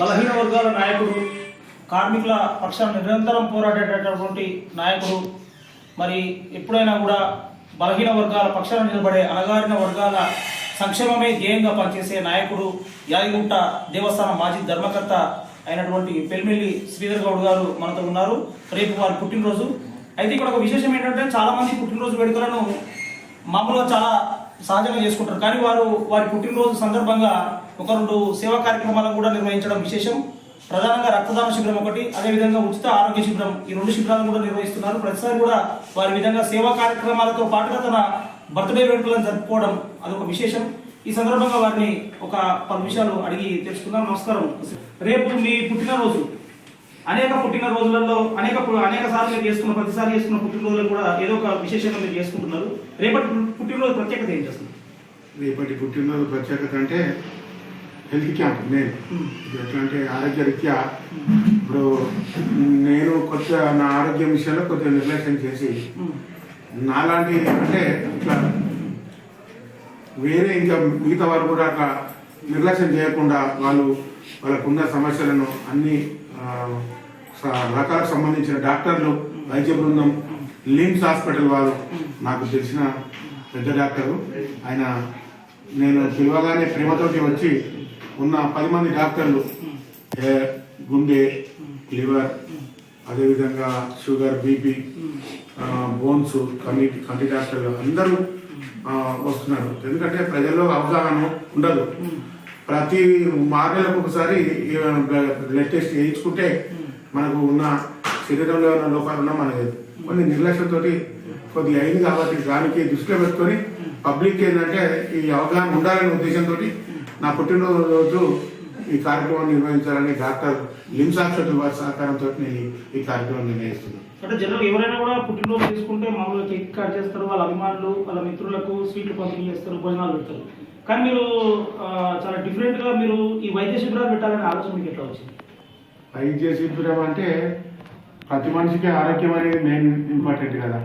బలహీన వర్గాల నాయకుడు కార్మికుల పక్షాన్ని నిరంతరం పోరాడేటటువంటి నాయకుడు మరి ఎప్పుడైనా కూడా బలహీన వర్గాల పక్షాన నిలబడే అణగారిన వర్గాల సంక్షేమమే ధ్యేయంగా పనిచేసే నాయకుడు యాగిగుంట దేవస్థానం మాజీ ధర్మకర్త అయినటువంటి పెల్మిల్లి శ్రీధర్ గౌడ్ గారు మనతో ఉన్నారు. రేపు వారి పుట్టినరోజు. అయితే ఇక్కడ ఒక విశేషం ఏంటంటే చాలామంది పుట్టినరోజు వేడుకలను మామూలుగా చాలా సహజంగా చేసుకుంటారు. కానీ వారు వారి పుట్టినరోజు సందర్భంగా ఒక రెండు సేవా కార్యక్రమాలను కూడా నిర్వహించడం విశేషం. ప్రధానంగా రక్తదాన శిబిరం ఒకటి అదేవిధంగా ఉచిత ఆరోగ్య శిబిరం ఈ రెండు శిబిరాలను కూడా నిర్వహిస్తున్నారు. ప్రతిసారి కూడా వారి విధంగా సేవా కార్యక్రమాలతో పాటుగా తన బర్త్డే వేడుకలను జరుపుకోవడం అదొక విశేషం. ఈ సందర్భంగా వారిని ఒక పలు విషయాలు అడిగి తెలుసుకుందాం. నమస్కారం. రేపు మీ పుట్టినరోజు అనేక పుట్టినరోజులలో అనేక పు- అనేక సార్లు మీరు చేసుకున్న ప్రతిసారి చేసుకున్న పుట్టినరోజులు కూడా ఏదో ఒక విశేషంగా మీరు చేసుకుంటున్నారు. రేపటి పుట్టినరోజు ప్రత్యేకత ఏంటి అసలు రేపటి పుట్టినరోజు ప్రత్యేకత అంటే హెల్త్ క్యాంప్ నేను ఇది ఎట్లా అంటే ఆరోగ్య రీత్యా ఇప్పుడు నేను కొద్దిగా నా ఆరోగ్యం విషయంలో కొద్దిగా నిర్లక్ష్యం చేసి ఉమ్. నాలాంటి అంటే ఇట్లా వేరే ఇంకా మిగతా వారు కూడా అట్లా నిర్లక్ష్యం చేయకుండా వాళ్ళు వాళ్ళకున్న సమస్యలను అన్ని రకాలకు సంబంధించిన డాక్టర్లు వైద్య బృందం లిమ్స్ హాస్పిటల్ వారు నాకు తెలిసిన పెద్ద డాక్టరు. ఆయన నేను పిలవగానే ప్రేమతోటి వచ్చి ఉన్న పది మంది డాక్టర్లు గుండె లివర్ అదేవిధంగా షుగర్ బీపీ బోన్స్ కంటి కంటి డాక్టర్లు అందరూ వస్తున్నారు. ఎందుకంటే ప్రజల్లో అవగాహన ఉండదు. ప్రతి ఆరు ఒకసారి బ్లడ్ టెస్ట్ చేయించుకుంటే మనకు ఉన్న శరీరంలో ఉన్న లోపాలు ఉన్నా మనకి కొన్ని నిర్లక్ష్యంతో కొద్దిగా అయింది కాబట్టి దానికి దృష్టిలో పెట్టుకొని పబ్లిక్ ఏంటంటే ఈ అవగాహన ఉండాలనే ఉద్దేశంతో నా పుట్టినరోజు ఈ కార్యక్రమం నిర్వహించాలని డాక్టర్ లిమ్స్ వారి సహకారంతో నేను ఈ- ఈ కార్యక్రమం నిర్ణయిస్తున్నాను. అంటే జనరల్ ఎవరైనా కూడా పుట్టినరోజు చేసుకుంటే మామూలుగా కేక్ కట్ చేస్తారు వాళ్ళ అభిమానులు వాళ్ళ మిత్రులకు స్వీట్లు పంపిణీ చేస్తారు భోజనాలు పెడతారు. కానీ మీరు చాలా డిఫరెంట్గా మీరు ఈ వైద్య శిబిరాలు పెట్టాలనే ఆలోచన మీకు ఎట్లా వచ్చింది? వైద్య శిబిరం అంటే ప్రతి మనిషికి ఆరోగ్యం అనేది మెయిన్ ఇంపార్టెంట్ కదా.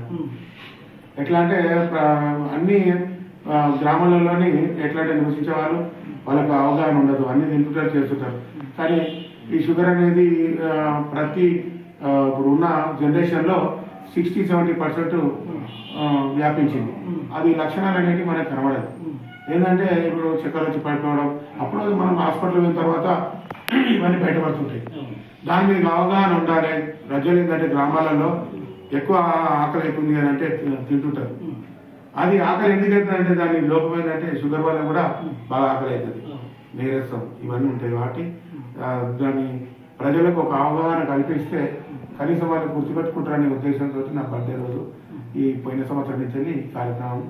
ఎట్లా అంటే అన్ని గ్రామాలలోని ఎట్లా అంటే నివసించే వాళ్ళు వాళ్ళకు అవగాహన ఉండదు. అన్ని తింటుంటారు చేస్తుంటారు. కానీ ఈ షుగర్ అనేది ప్రతి ఇప్పుడు ఉన్న జనరేషన్లో సిక్స్టీ సెవెంటీ పర్సెంట్ వ్యాపించింది. అది లక్షణాలు అనేవి మనకు కనబడదు. ఏంటంటే ఇప్పుడు చక్కెర వచ్చి పడిపోవడం అప్పుడు మనం హాస్పిటల్ వెళ్ళిన తర్వాత ఇవన్నీ బయటపడుతుంటాయి. దాని మీద అవగాహన ఉండాలి. ప్రజలు ఏంటంటే గ్రామాలలో ఎక్కువ ఆకలి అవుతుంది అని అంటే తింటుంటారు. అది ఆకలి ఎందుకు అవుతుందంటే దాని లోపం ఏంటంటే షుగర్ వల్ల కూడా బాగా ఆకలి అవుతుంది. అవును. నీరసం ఇవన్నీ ఉంటాయి కాబట్టి దాన్ని ప్రజలకు ఒక అవగాహన కల్పిస్తే కనీసం వాళ్ళు గుర్తుపెట్టుకుంటారనే ఉద్దేశంతో నా బర్త్డే రోజు ఈ పోయిన సంవత్సరం నుంచి కార్యక్రమం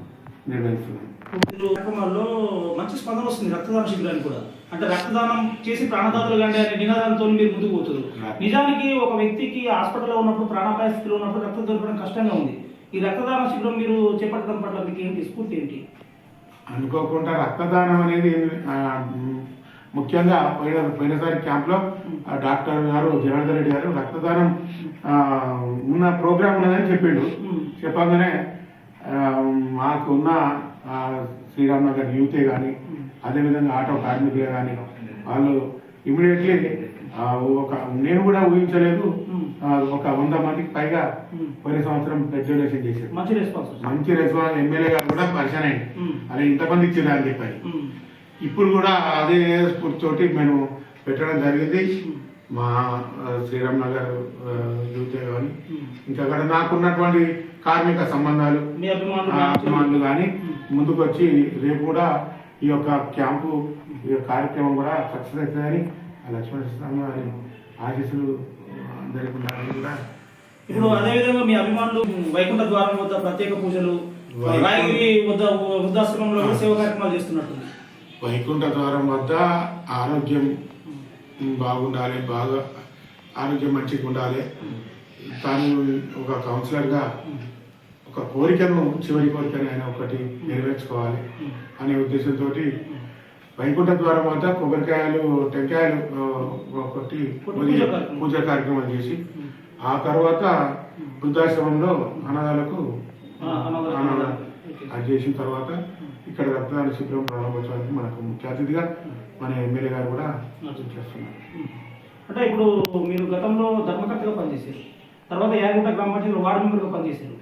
నిర్వహిస్తున్నాను. కార్యక్రమాల్లో మంచి స్పందన వస్తుంది రక్తదాన శిబిరానికి కూడా. అంటే రక్తదానం చేసి ప్రాణదాతలు కండి అనే నినాదంతో మీరు ముందుకు పోతున్నారు. నిజానికి ఒక వ్యక్తికి హాస్పిటల్లో ఉన్నప్పుడు ప్రాణాపాయ స్థితిలో ఉన్నప్పుడు రక్తం దొరకడం కష్టంగా ఉంది. ఈ రక్తదాన శిబిరం మీరు చేపట్టడం పట్ల మీకు ఏంటి? స్ఫూర్తి ఏంటి? అనుకోకుండా రక్తదానం అనేది ముఖ్యంగా పోయిన పోయినసారి క్యాంప్లో ఆ డాక్టర్ గారు జనార్దన్ రెడ్డి గారు రక్తదానం ఉన్న ప్రోగ్రామ్ ఉన్నదని చెప్పిండు. చెప్పగానే ఆ, మాకు ఉన్న ఆ, శ్రీరామ్ నగర్ యూతే కానీ అదేవిధంగా ఆటో కార్మికులే కానీ వాళ్ళు ఇమీడియట్లీ ఒక నేను కూడా ఊహించలేదు ఒక వంద మందికి పైగా. పోయిన సంవత్సరం పెద్ద డొనేషన్ చేశారు మంచి రెస్పాన్స్ మంచి రెస్పాన్స్ ఎమ్మెల్యే గారు కూడా పరిచయం అయింది. అదే ఇంతమంది ఇచ్చింది అని చెప్పారు. ఇప్పుడు కూడా అదే స్ఫూర్తితోటి మేము పెట్టడం జరిగింది మా శ్రీరామ్ నగర్ యూత్ కానీ. ఇంకా అక్కడ నాకున్నటువంటి కార్మిక సంబంధాలు మీ అభిమానులు కానీ. ముందుకు వచ్చి రేపు కూడా ఈ యొక్క క్యాంపు ఈ యొక్క కార్యక్రమం కూడా సక్సెస్ అవుతుందని లక్ష్మణ స్వామి వారి ఆశీస్సులు అందరికీ ఉండాలని కూడా ఇప్పుడు అదే విధంగా మీ అభిమానులు వైకుంఠ ద్వారం వద్ద ప్రత్యేక పూజలు వైకుంఠ- రాయగిరి వద్ద వృద్ధాశ్రమంలో సేవ కార్యక్రమాలు చేస్తున్నట్టుంది వైకుంఠ ద్వారం వద్ద ఆరోగ్యం బాగుండాలి బాగా ఆరోగ్యం మంచిగా ఉండాలి తాను ఒక కౌన్సిలర్గా ఒక కోరికను చివరి కోరికను ఆయన ఒకటి నెరవేర్చుకోవాలి అనే ఉద్దేశంతో వైకుంఠ ద్వారం వద్ద కొబ్బరికాయలు టెంకాయలు ఒకటి పూజ కార్యక్రమం. చేసి ఆ తర్వాత వృద్ధాశ్రమంలో అనాథాలకు. అనాథ అది చేసిన తర్వాత ఇక్కడ రక్తదాన శిబిరం ప్రారంభోత్సవానికి మనకు ముఖ్య అతిథిగా మన ఎమ్మెల్యే గారు కూడా చేస్తున్నారు. అంటే ఇప్పుడు మీరు గతంలో ధర్మకర్తగా పనిచేశారు. తర్వాత యాదగిరి గ్రామ పంచాయతీలో వార్డు మెంబర్గా పనిచేశారు.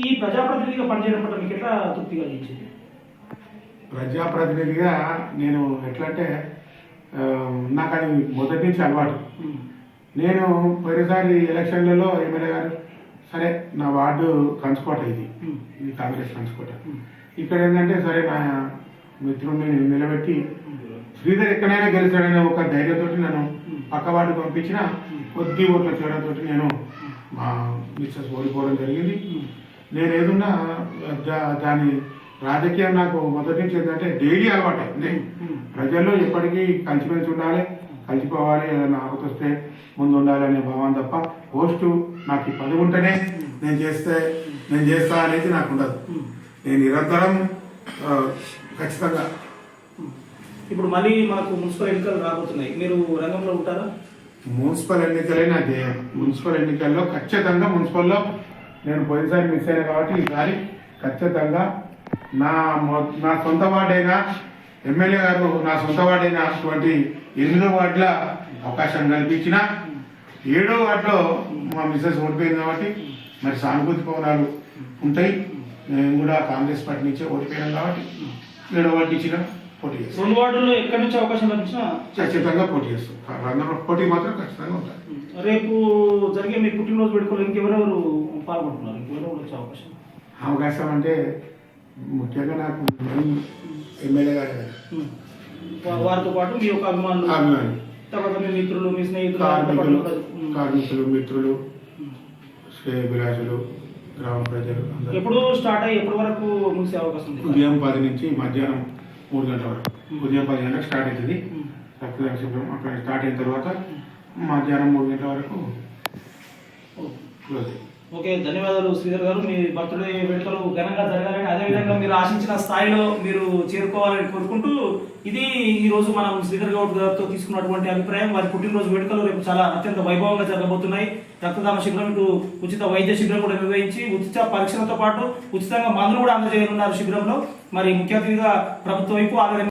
ఈ ప్రజాప్రతినిధిగా పనిచేయడం పట్ల మీకు ఎట్లా తృప్తిగా అనిపించింది ప్రజాప్రతినిధిగా నేను ఎట్లా అంటే ఆ, నాకు అది మొదటి నుంచి అలవాటు. నేను పోయినసారి ఎలక్షన్లలో ఎమ్మెల్యే గారు సరే నా వార్డు కంచుకోట ఇది. ఇది కాంగ్రెస్ కంచుకోట ఇక్కడ ఏంటంటే సరే నా మిత్రుడిని నిలబెట్టి శ్రీధర్ ఎక్కడైనా గెలిచాడనే ఒక ధైర్యంతో నన్ను పక్క వార్డు పంపించిన కొద్ది ఓట్ల చేయడంతో నేను మా మిస్సెస్ ఓడిపోవడం జరిగింది. నేను ఏదున్నా దాని రాజకీయం నాకు మొదటి నుంచి ఏంటంటే డైలీ అలవాటు ప్రజల్లో ఎప్పటికీ కలిసిమెలిసి ఉండాలి. కలిసిపోవాలి ఏదైనా ఆపత వస్తే ముందు ఉండాలి అనే భావం తప్ప పోస్టు నాకు ఈ ఉంటేనే నేను చేస్తే నేను చేస్తా అనేది నాకు ఉండదు. నేను నిరంతరం ఖచ్చితంగా. ఇప్పుడు మళ్ళీ మనకు మున్సిపల్ ఎన్నికలు రాబోతున్నాయి. మీరు రంగంలో ఉంటారా? మున్సిపల్ ఎన్నికలే నా ధ్యేయం. మున్సిపల్ ఎన్నికల్లో ఖచ్చితంగా మున్సిపల్లో నేను పోయినసారి మిస్ అయినా కాబట్టి ఈసారి ఖచ్చితంగా నా నా సొంత వార్డైన ఎమ్మెల్యే గారు నా సొంత వార్డైన అటువంటి ఎనిమిదో వార్డుల అవకాశం కల్పించిన ఏడో వార్డులో మా మిస్సెస్ ఓడిపోయింది కాబట్టి మరి సానుభూతి పవనాలు ఉంటాయి. నేను కూడా కాంగ్రెస్ పార్టీ నుంచే ఓడిపోయాను కాబట్టి ఏడో వార్డు ఇచ్చిన పోటీ చేస్తాను రెండు వార్డుల్లో ఎక్కడి నుంచి అవకాశం లభించినా ఖచ్చితంగా పోటీ చేస్తాం. పోటీ మాత్రం ఖచ్చితంగా ఉంటుంది రేపు జరిగే మీ పుట్టినరోజు వేడుకలు ఇంకెవరెవరు పాల్గొంటున్నారు? ఇంకెవరెవరు వచ్చే అవకాశం? అవకాశం అంటే ముఖ్యంగా నాకు ఎమ్మెల్యే గారు వారితో పాటు మీ యొక్క అభిమానులు. అభిమాని తర్వాత మీ మిత్రులు మీ స్నేహితులు కార్మికులు మిత్రులు శ్రేయభిలాషులు గ్రామ ప్రజలు ఎప్పుడు స్టార్ట్ అయ్యి ఎప్పటి వరకు ముగిసే అవకాశం ఉంది? ఉదయం పది నుంచి మధ్యాహ్నం మూడు గంటల వరకు. ఉదయం పది గంటలకు స్టార్ట్ అవుతుంది. రక్తదాన శిబిరం అక్కడ స్టార్ట్ అయిన తర్వాత మధ్యాహ్నం మూడు గంటల వరకు క్లోజ్ ఓకే ధన్యవాదాలు శ్రీధర్ గారు. మీ బర్త్డే వేడుకలు ఘనంగా జరగాలని అదేవిధంగా మీరు ఆశించిన స్థాయిలో మీరు చేరుకోవాలని కోరుకుంటూ ఇది ఈ రోజు మనం శ్రీధర్ గౌడ్ గారితో తీసుకున్నటువంటి అభిప్రాయం. వారి పుట్టినరోజు వేడుకలు రేపు చాలా అత్యంత వైభవంగా జరగబోతున్నాయి. రక్తదాన శిబిరం ఇటు ఉచిత వైద్య శిబిరం కూడా నిర్వహించి ఉచిత పరీక్షలతో పాటు ఉచితంగా మందులు కూడా అందజేయనున్నారు శిబిరంలో. మరి ముఖ్య అతిథిగా ప్రభుత్వ వైపు ఆదరణ